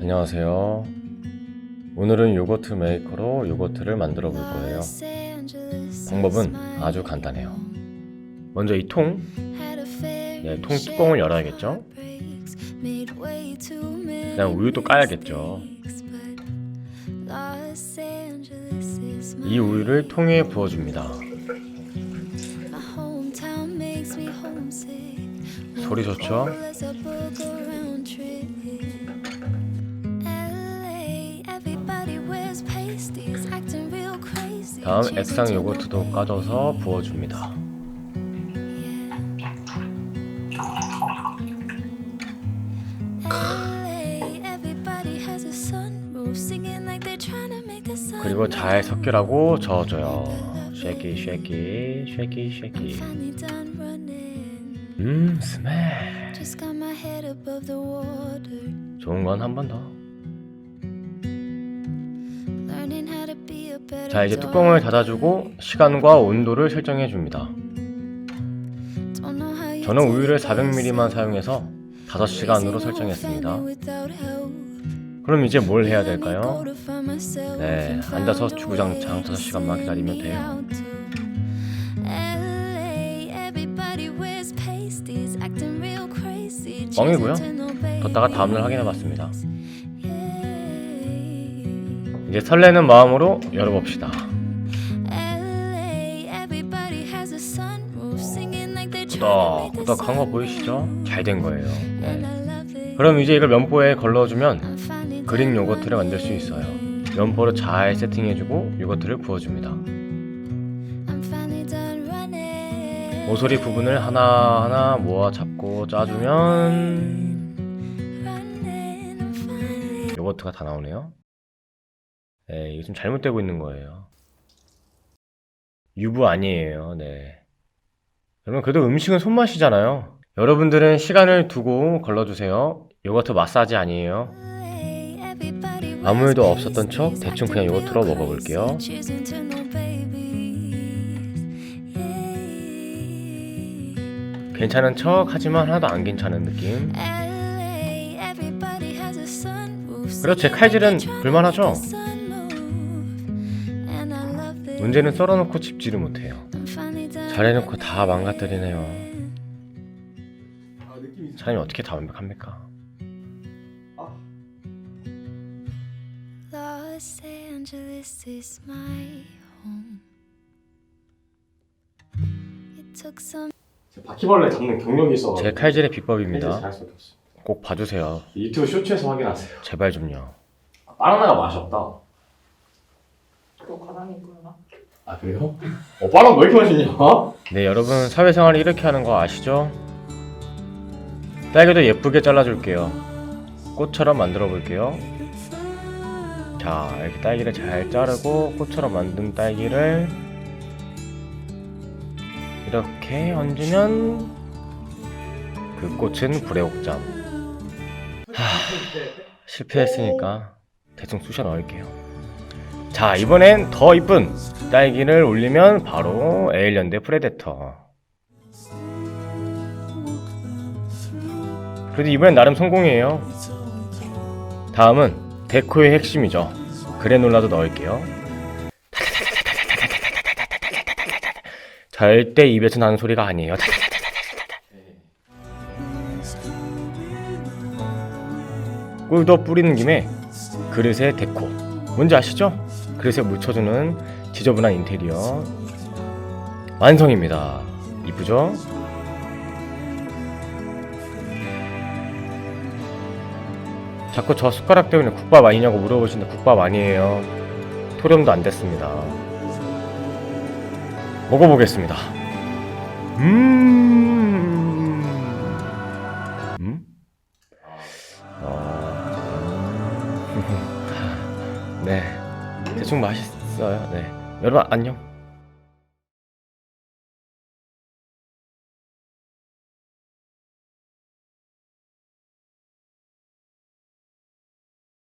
안녕하세요. 오늘은 요거트 메이커로 요거트를 만들어 볼 거예요. 방법은 아주 간단해요. 먼저 이 통, 네, 통 뚜껑을 열어야겠죠? 그다음 우유도 까야겠죠. 이 우유를 통에 부어줍니다. 소리 좋죠? 다음 액상 요거트도 까져서 부어줍니다. 그리고 잘 섞으라고 저어줘요. 쉐키 쉐키 쉐키 쉐키. 음 스멜. 좋은 건 한 번 더. 자 이제 뚜껑을 닫아주고 시간과 온도를 설정해 줍니다. 저는 우유를 400ml만 사용해서 5시간으로 설정했습니다. 그럼 이제 뭘 해야 될까요? 네, 앉아서 주구장창 5시간만 기다리면 돼요. 뻥이고요. 뒀다가 다음날 확인해 봤습니다. 이제 설레는 마음으로 열어봅시다. 꾸덕 꾸덕한 거 보이시죠? 잘 된 거예요. 네. 그럼 이제 이걸 면보에 걸러주면 그릭 요거트를 만들 수 있어요. 면보로 잘 세팅해주고 요거트를 부어줍니다. 모서리 부분을 하나하나 모아 잡고 짜주면 요거트가 다 나오네요. 네, 이게 좀 잘못되고 있는 거예요. 유부 아니에요. 네. 여러분 그래도 음식은 손맛이잖아요. 여러분들은 시간을 두고 걸러주세요. 요거트 마사지 아니에요. 아무 일도 없었던 척 대충 그냥 요거트로 먹어볼게요. 괜찮은 척 하지만 하나도 안 괜찮은 느낌. 제 칼질은 불만하죠? 문제는 썰어놓고 집지를 못해요. 잘해놓고 다 망가뜨리네요. 사람이 어떻게 다 완벽합니까? 아 Los Angeles is my home. It took some 제가 바퀴벌레 잡는 경력이 있어 제 칼질의 비법입니다. 꼭 봐주세요. 유튜브 쇼츠에서 확인하세요 제발 좀요. 아, 바나나가 맛이 없다 또 과장님 거나 아 그래요? 어 바나나 왜 이렇게 맛있냐? 네, 여러분 사회생활을 이렇게 하는 거 아시죠? 딸기도 예쁘게 잘라줄게요. 꽃처럼 만들어 볼게요. 자, 이렇게 딸기를 잘 자르고 꽃처럼 만든 딸기를 이렇게 얹으면 그 꽃은 불의 옥잠. 하, 실패했으니까 대충 쑤셔 넣을게요. 자, 이번엔 더 이쁜 딸기를 올리면 바로 대 프레데터. 그래도 이번엔 나름 성공이에요. 다음은 데코의 핵심이죠. 그래놀라도 넣을게요. 절대 입에서 나는 소리가 아니에요. 꿀도 뿌리는 김에 그릇에 데코. 뭔지 아시죠? 그릇에 묻혀주는 지저분한 인테리어 완성입니다. 이쁘죠? 자꾸 저 숟가락 때문에 국밥 아니냐고 물어보시는데 국밥 아니에요. 토렴도 안 됐습니다. 먹어보겠습니다. 음. 음? 어... 네. 대충 맛있어요. 네. 여러분 안녕.